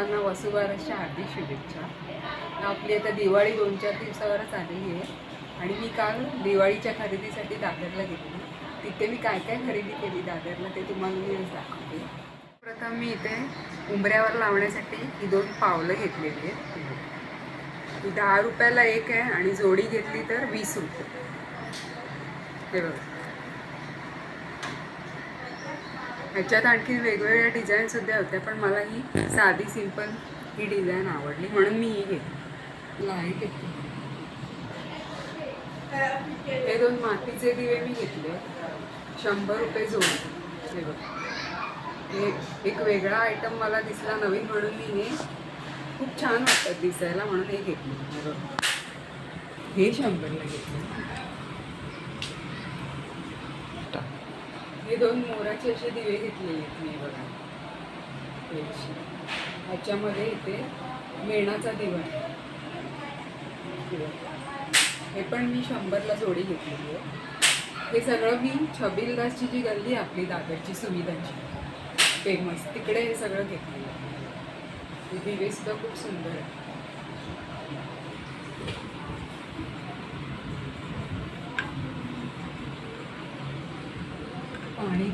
सर्वांना वसुबारसच्या हार्दिक शुभेच्छा. आपली आता दिवाळी दोन चार दिवसावरच आलेली आहे. आणि मी काल दिवाळीच्या खरेदीसाठी दादरला गेली तिथे मी काय काय खरेदी केली दादरला ते तुम्हाला मी दाखवते. प्रथम मी इथे उंबऱ्यावर लावण्यासाठी ही दोन पावलं घेतलेली आहेत. दहा रुपयाला एक आहे आणि जोडी घेतली तर वीस रुपये. हे बघा. ह्याच्यात आणखी वेगवेगळ्या डिझाईन सुद्धा होत्या पण मला ही साधी सिंपल ही डिझाईन आवडली म्हणून मी ही घेतली. लाइट घेतली. हे दोन मातीचे दिवे मी घेतले. शंभर रुपये जोडी. हे बघ. हे एक वेगळा आयटम मला दिसला नवीन म्हणून मी हे खूप छान वाटतात दिसायला म्हणून हे घेतले. हे हे शंभरला घेतले. हे दोन मोराचे असे दिवे घेतलेले आहेत मी बघा. ह्याच्यामध्ये इथे मेणाचा दिवा आहे. हे पण मी शंभरला जोडी घेतलेली आहे. हे सगळं मी छबिलदासची जी गल्ली आहे आपली दादरची सुविधाची फेमस तिकडे हे सगळं घेतलेलं आहे. हे दिवे सुद्धा खूप सुंदर आहे पाणी.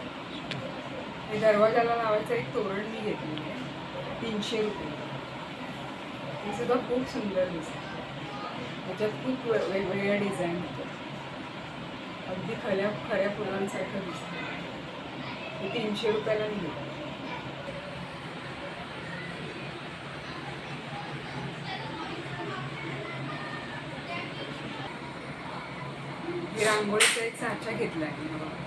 हे दरवाजाला लावायचं एक तोरण मी घेतलेलं आहे. तीनशे रुपये. हे सुद्धा खूप सुंदर दिसतं. त्याच्यात खूप वेगवेगळ्या डिझाईन होत्या अगदी खऱ्या खऱ्या फुलांसारखं दिसतं. हे तीनशे रुपयाला मी घेतलं. रांगोळीचा एक साचा घेतला आहे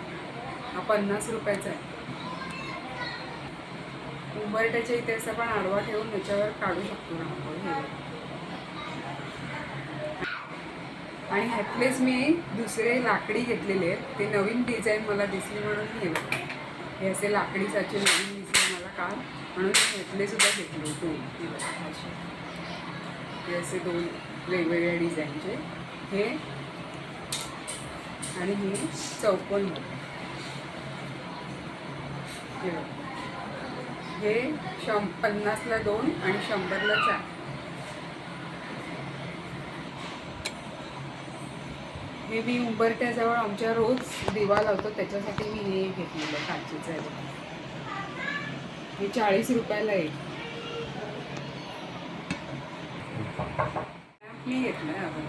हा पन्नास रुपयाचा आहे. उंबरट्याच्या इथे असं पण आडवा ठेवून त्याच्यावर काढू शकतो ना आपण आणि ह्यातलेच मी दुसरे लाकडी घेतलेले आहेत. ते नवीन डिझाईन मला दिसली म्हणून मी हे असे लाकडी साचे नवीन दिसले मला काल म्हणून मी ह्यातले सुद्धा घेतले दोन हे असे. हे असे दोन वेगवेगळ्या डिझाईनचे. हे आणि हे चौकोन हे हे शं पन्नासला दोन आणि शंभरला चार. हे मी उंबरट्याजवळ आमच्या रोज दिवा लावतो त्याच्यासाठी मी हे घेतलेलं काचेचं आहे. हे चाळीस रुपयाला एक. मी घेतलं आपण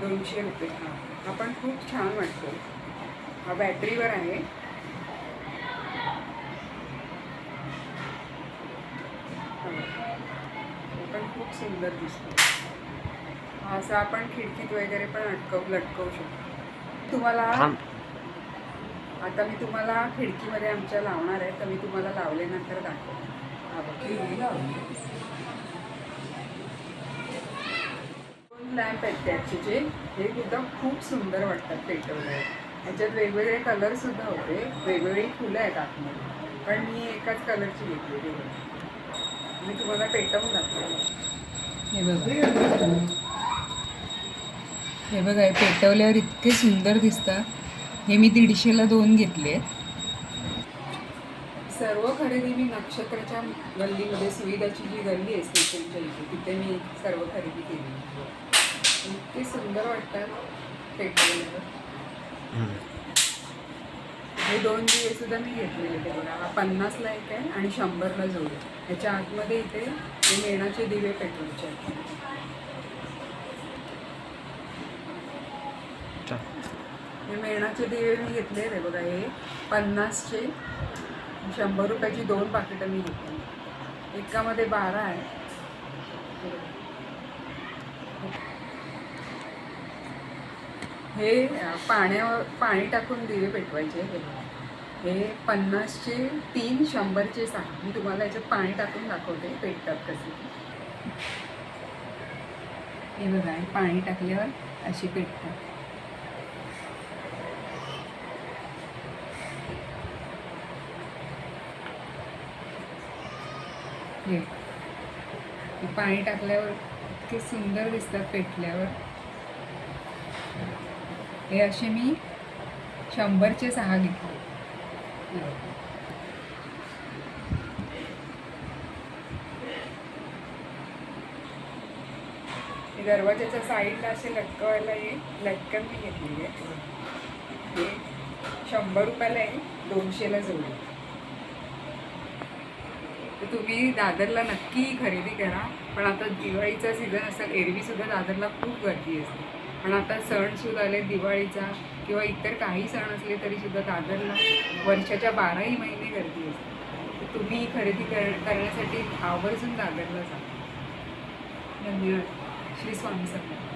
दोनशे रुपये. हा. हा पण खूप छान वाटतो. हा बॅटरीवर आहे. खूप सुंदर दिसतो. हा असा आपण खिडकीत वगैरे पण अटकव लटकवू शकतो. तुम्हाला आता मी तुम्हाला खिडकीमध्ये आमच्या लावणार आहे तर मी तुम्हाला लावल्यानंतर दाखवते. हा लॅम्प आहेत त्याचे जे. हे सुद्धा खूप सुंदर वाटतात पेटवले ह्याच्यात वेगवेगळे कलर सुद्धा होते. वेगवेगळी फुलं आहेत आतमध्ये. पण मी एकाच कलरची घेतलेली आहे. मी तुम्हाला पेटवून दाखवते. हे बघा. हे बघा हे पेटवल्यावर इतके सुंदर दिसतात. हे मी दीडशेला दोन घेतले सर्व खरेदी मी नक्षत्राच्या गल्लीमध्ये सुविधाची जी गल्ली आहे स्टेशनच्या इथे तिथे मी सर्व खरेदी केली. इतके सुंदर वाटतात पेटवल्यावर. हे दोन दिवे सुद्धा मी घेतलेले ते बघा. पन्नासला एक आहे आणि शंभरला जोडी. ह्याच्या आतमध्ये इथे हे मेणाचे दिवे आहेत. हे मेणाचे दिवे मी घेतले रे बघा हे पन्नासचे. शंभर रुपयाची दोन पाकिटं मी घेतली. एकामध्ये बारा आहे. हे पाण्यावर पाणी टाकून दिवे पेटवायचे हे. हे पन्नासचे तीन शंभरचे सहा. मी तुम्हाला याच्यात पाणी टाकून दाखवते पेटतात कसे. हे बघा हे पाणी टाकल्यावर अशी पेटतात. हे. हे पाणी टाकल्यावर इतके सुंदर दिसतात पेटल्यावर. हे असे मी शंभरचे सहा घेतले. दरवाज्याच्या दरवाजाच्या साईडला असे लटकवायला ये लटकन मी घेतलेली आहे. हे शंभर रुपयाला आहे दोनशेला जोडी. तर तुम्ही दादरला नक्की खरेदी करा. पण आता दिवाळीचा सीझन असेल एरवी सुद्धा दादरला खूप गर्दी असते. पण आता सण सुद्धा आले दिवाळीचा किंवा इतर काही सण असले तरी सुद्धा दादरला वर्षाच्या बाराही महिने गर्दी असते. तुम्ही खरेदी कर करण्यासाठी आवर्जून दादरला जा. धन्यवाद. श्री स्वामी समर्थ.